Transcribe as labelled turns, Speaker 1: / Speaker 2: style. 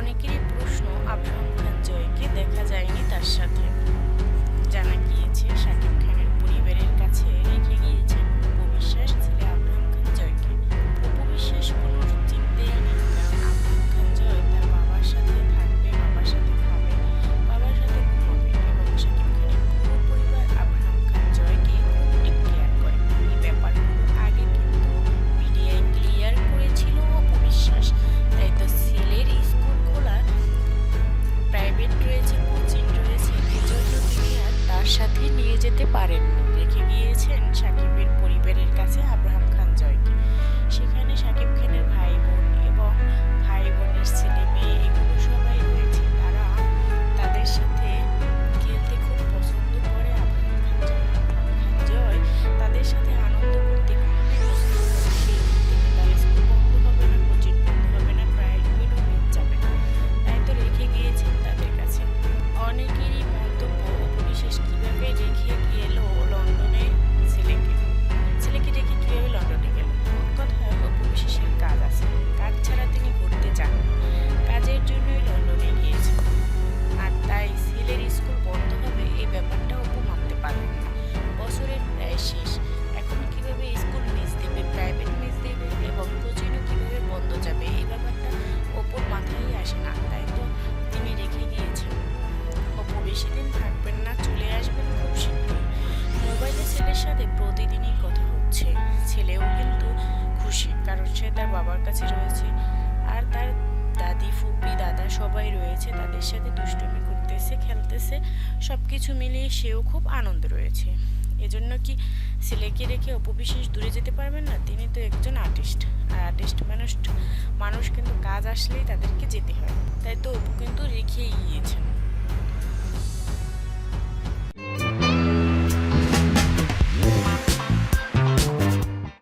Speaker 1: অনেকেরই প্রশ্ন আব্রাহাম খান জয়কে দেখা যায়নি তার সাথে। সাথে নিয়ে যেতে পারেননি রেখে গিয়েছেন সাথে প্রতিদিনই কথা হচ্ছে। ছেলেও কিন্তু খুশি, কারণ সে তার বাবার কাছে রয়েছে। আর তার দাদি, ফুপি, দাদা সবাই রয়েছে, তাদের সাথে দুষ্টুমি করতেছে, খেলতেছে সব কিছু মিলিয়ে সেও খুব আনন্দ রয়েছে। এজন্য কি ছেলেকে রেখে অপবিশেষ দূরে যেতে পারবেন না? তিনি তো একজন আর্টিস্ট। আর আর্টিস্ট মানুষ মানুষ কিন্তু কাজ আসলেই তাদেরকে যেতে হয়। তাই তো অপু কিন্তু রেখেই গিয়েছেন।